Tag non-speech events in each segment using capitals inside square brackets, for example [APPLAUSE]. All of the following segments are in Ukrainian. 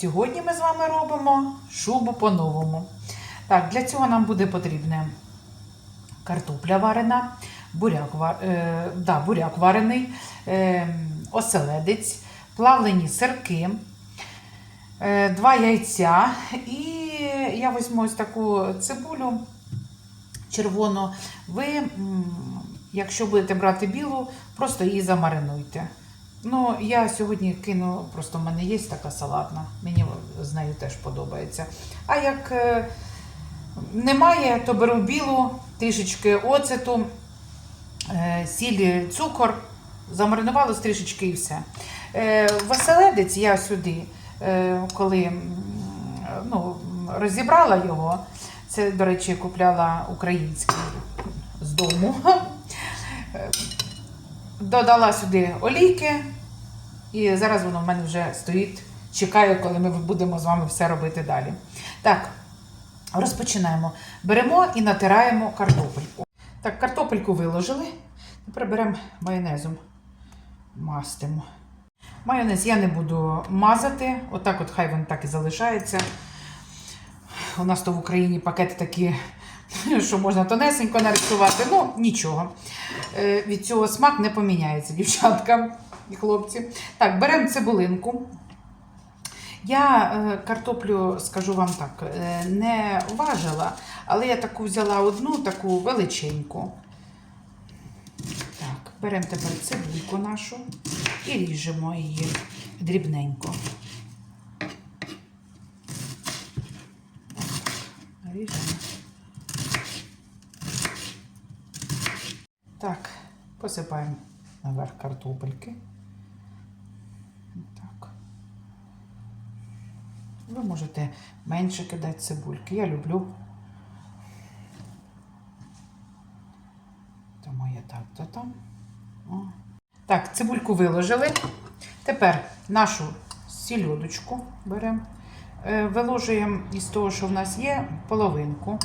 Сьогодні ми з вами робимо шубу по-новому. Так, для цього нам буде потрібна картопля варена, буряк е, да, буряк варений, е, оселедець, плавлені сирки, е, два яйця. І я візьму ось таку цибулю червону. Ви, якщо будете брати білу, просто її замаринуйте. Ну, я сьогодні кину, просто в мене є така салатна, мені з нею теж подобається. А як е, немає, то беру білу, трішечки оцету, е, сіль, цукор, замаринувала трішечки і все. Е, Веселедець я сюди, коли ну, розібрала його, це, до речі, купляла український з дому. Додала сюди олійки, і зараз воно в мене вже стоїть, чекає, коли ми будемо з вами все робити далі. Так, розпочинаємо. Беремо і натираємо картопельку. Так, картопельку виложили. Тепер беремо майонезом. Мастимо. Майонез я не буду мазати. Отак от хай він так і залишається. У нас то в Україні пакети такі, [LAUGHS] що можна тонесенько нарисувати. Ну, нічого. Е, Від цього смак не поміняється, дівчатка і хлопці. Так, беремо цибулинку. Я е, картоплю, скажу вам так, е, не важила, але я таку взяла одну, таку величеньку. Так, беремо тепер цибульку нашу і ріжемо її дрібненько. Так, Ріжемо. Так, посипаємо наверх картопельки. Так. Ви можете менше кидати цибульки. Я люблю. Тому я так, то там. О. Так, цибульку виложили. Тепер нашу сільодочку беремо. Е, Виложуємо із того, що в нас є, половинку,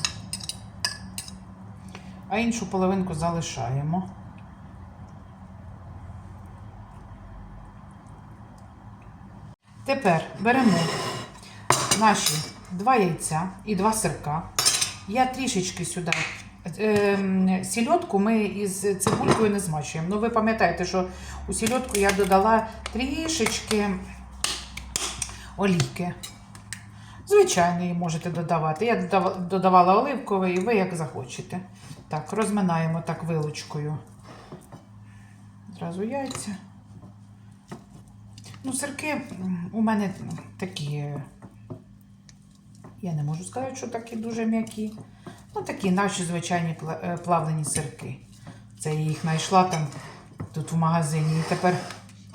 а іншу половинку залишаємо. Тепер беремо наші два яйця і два сирка. Я трішечки сюди. Ем, сільотку ми із цибулькою не змащуємо. Ну, ви пам'ятаєте, що у сільотку я додала трішечки олійки. Звичайно, її можете додавати. Я додавала оливковий, ви як захочете. Так, розминаємо так вилочкою. Зразу яйця. Ну, сирки у мене такі. Я не можу сказати, що такі дуже м'які. Ну, такі наші звичайні е, плавлені сирки. Це я їх знайшла там тут в магазині. І тепер,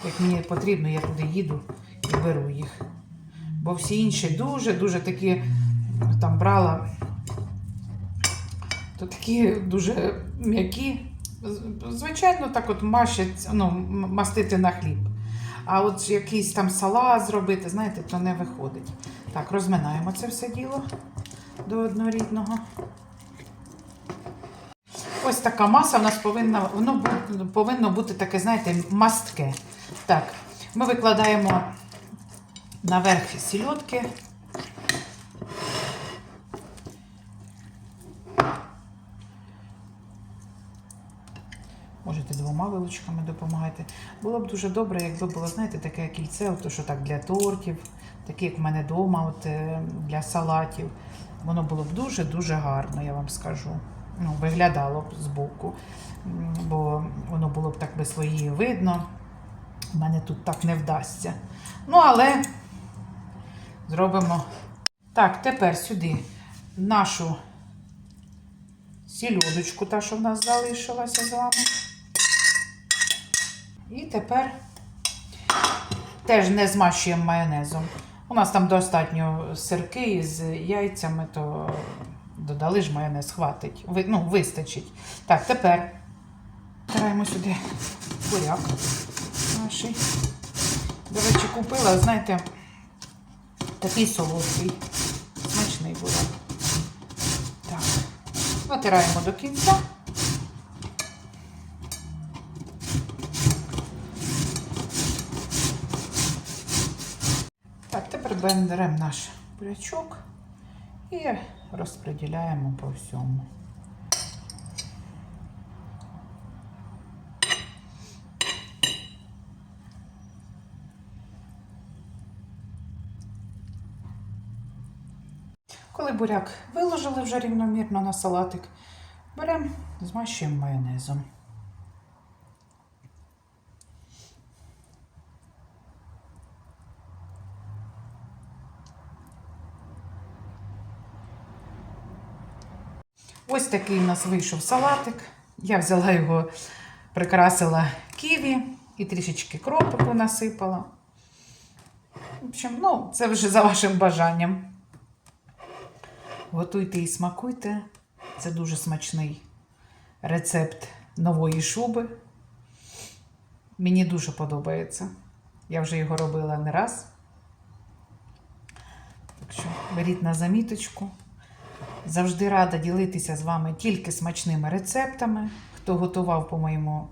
як мені потрібно, я туди їду і беру їх. Бо всі інші дуже-дуже такі там брала, то такі дуже м'які. Звичайно, так от мащать, ну, мастити на хліб. А от якийсь там салат зробити, знаєте, то не виходить. Так, розминаємо це все діло до однорідного. Ось така маса в нас повинна, воно повинно бути таке, знаєте, мастке. Так, ми викладаємо наверх сільотки. Можете двома вилочками допомагати. Було б дуже добре, якби було, знаєте, таке кільце, от, що так для тортів, таке, як в мене вдома, е, для салатів. Воно було б дуже-дуже гарно, я вам скажу. Ну, виглядало б збоку, бо воно було б так би свої видно. У мене тут так не вдасться. Ну, але зробимо. Так, тепер сюди нашу сільодочку, та, що в нас залишилася з вами. І тепер теж не змащуємо майонезом. У нас там достатньо сирки з яйцями, то додали ж майонез, хватить. Ну, вистачить. Так, тепер Тираємо сюди буряк наш. До речі, купила, знаєте, такий солодкий, смачний буряк. Так, натираємо до кінця. Тепер беремо наш бурячок і розподіляємо по всьому. Коли буряк виложили вже рівномірно на салатик, беремо, змащуємо майонезом. Ось такий у нас вийшов салатик. Я взяла його, прикрасила ківі і трішечки кропику насипала. В общем, ну, це вже за вашим бажанням. Готуйте і смакуйте. Це дуже смачний рецепт нової шуби. Мені дуже подобається. Я вже його робила не раз. Так що беріть на заміточку. Завжди рада ділитися з вами тільки смачними рецептами. Хто готував по моєму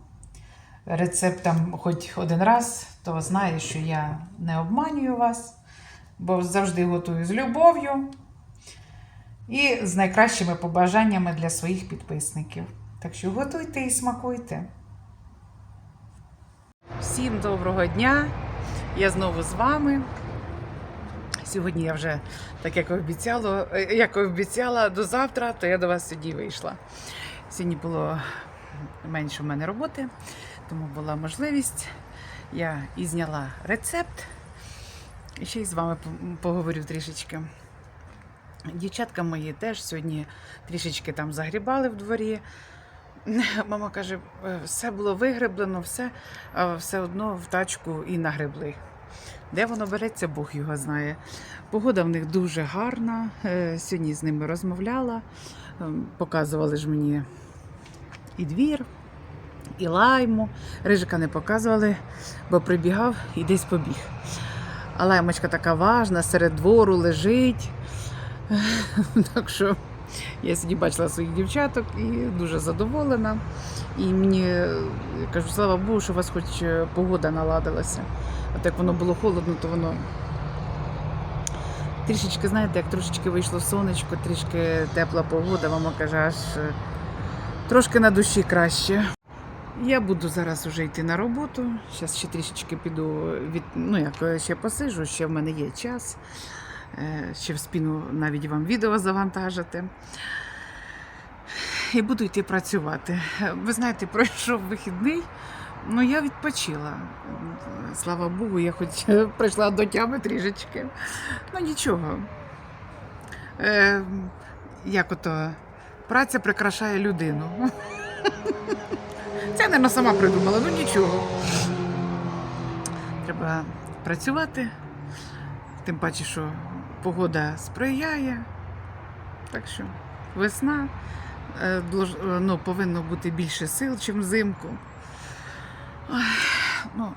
рецептам хоч один раз, то знає, що я не обманюю вас, бо завжди готую з любов'ю і з найкращими побажаннями для своїх підписників. Так що готуйте і смакуйте. Всім доброго дня! Я знову з вами. Сьогодні я вже, так як обіцяла, е, як обіцяла до завтра, то я до вас сьогодні вийшла. Сьогодні було менше в мене роботи, тому була можливість. Я і зняла рецепт. І ще й з вами поговорю трішечки. Дівчатка мої теж сьогодні трішечки там загрібали в дворі. [LAUGHS] Мама каже, «Е, все було вигреблено, все, а все одно в тачку і нагребли. Де воно береться, Бог його знає. Погода в них дуже гарна. Е, Сьогодні з ними розмовляла. Ем, Показували ж мені і двір, і лайму. Рижика не показували, бо прибігав і десь побіг. А лаймочка така важна, серед двору лежить. [LAUGHS] Так що я сьогодні бачила своїх дівчаток і дуже задоволена. І мені я кажу, слава Богу, що у вас хоч е, погода наладилася. А так воно було холодно, то воно трішечки, знаєте, як трошечки вийшло сонечко, трішки тепла погода, мама каже, аж е, трошки на душі краще. Я буду зараз вже йти на роботу. Зараз ще трішечки піду від ну як е, ще посижу, ще в мене є час. Е, Ще в спіну навіть вам відео завантажити. І буду йти працювати. Ви знаєте, [LAUGHS] пройшов вихідний, ну я відпочила. Слава Богу, я хоч [LAUGHS] прийшла до тями трішечки. Ну нічого. Е, як ото праця прикрашає людину. Це, мабуть, сама придумала, ну нічого. Треба працювати, тим паче, що погода сприяє. Так що весна е, е, ну, повинно бути більше сил, ніж взимку. Ну,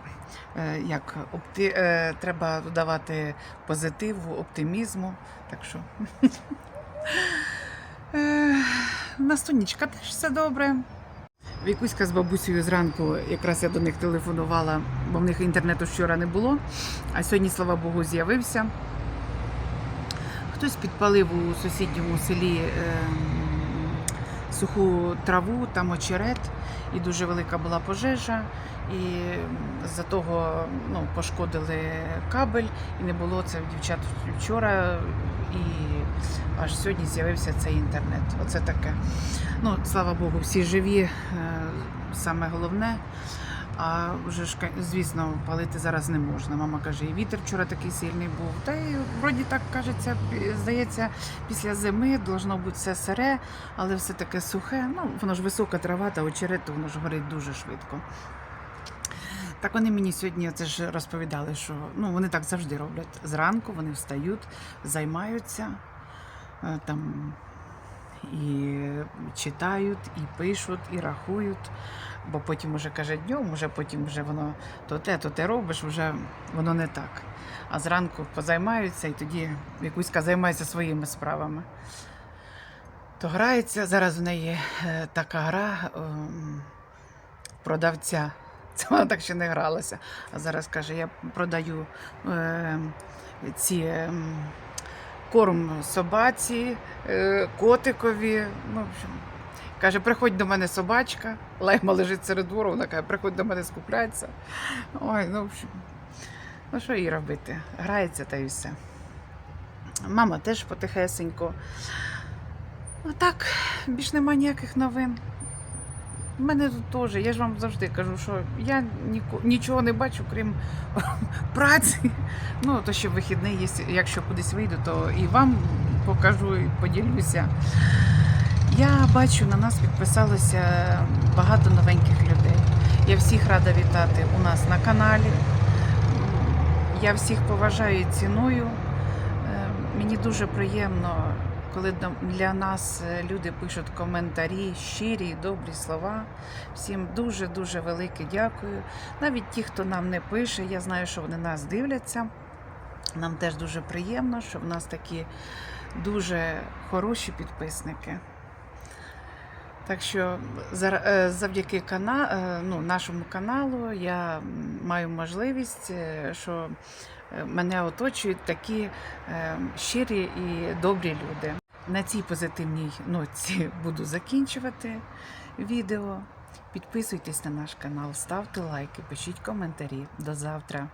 е, як опти... е, треба додавати позитиву, оптимізму. Так що. [LAUGHS] Е, Настунічка теж все добре. Вікуська з бабусею зранку, якраз я до них телефонувала, бо в них інтернету вчора не було, а сьогодні, слава Богу, з'явився. Хтось підпалив у сусідньому селі ем, суху траву, там очерет, і дуже велика була пожежа. І за того ну, пошкодили кабель, і не було це в дівчат вчора, і аж сьогодні з'явився цей інтернет. Оце таке. Ну, слава Богу, всі живі, е, саме головне. А вже ж, звісно, палити зараз не можна. Мама каже, і вітер вчора такий сильний був. Та й вроді так кажеться, здається, після зими должно бути все сире, але все таке сухе. Ну, воно ж висока трава, та очерет, воно ж горить дуже швидко. Так вони мені сьогодні це ж розповідали, що ну, вони так завжди роблять. Зранку вони встають, займаються е, там і читають, і пишуть, і рахують. Бо потім уже каже днем, уже потім вже воно то те, то те робиш, вже воно не так. А зранку позаймаються і тоді Вікуська займається своїми справами. То грається. Зараз в неї е, така гра ем, продавця Це вона так ще не гралася. А зараз каже, я продаю е, ці е, корм собаці, е, котикові. Ну, в общем, каже, приходь до мене собачка. Лайма лежить серед двору, вона каже, приходь до мене скупляться. Ой, ну, в общем, ну що їй робити? Грається та й все. Мама теж потихесенько. Так, більш нема ніяких новин. Мене тут теж, я ж вам завжди кажу, що я нічого не бачу, крім [LAUGHS] праці. Ну, то ще вихідний є, якщо кудись вийду, то і вам покажу і поділюся. Я бачу, на нас підписалося багато новеньких людей. Я всіх рада вітати у нас на каналі. Я всіх поважаю і ціную. Е, Мені дуже приємно, коли для нас е, люди пишуть коментарі, щирі, і добрі слова. Всім дуже-дуже велике дякую. Навіть ті, хто нам не пише, я знаю, що вони нас дивляться. Нам теж дуже приємно, що в нас такі дуже хороші підписники. Так що е, завдяки кана, е, ну, нашому каналу я маю можливість, е, що мене оточують такі щирі і добрі люди. На цій позитивній ноті буду закінчувати відео. Підписуйтесь на наш канал, ставте лайки, пишіть коментарі. До завтра.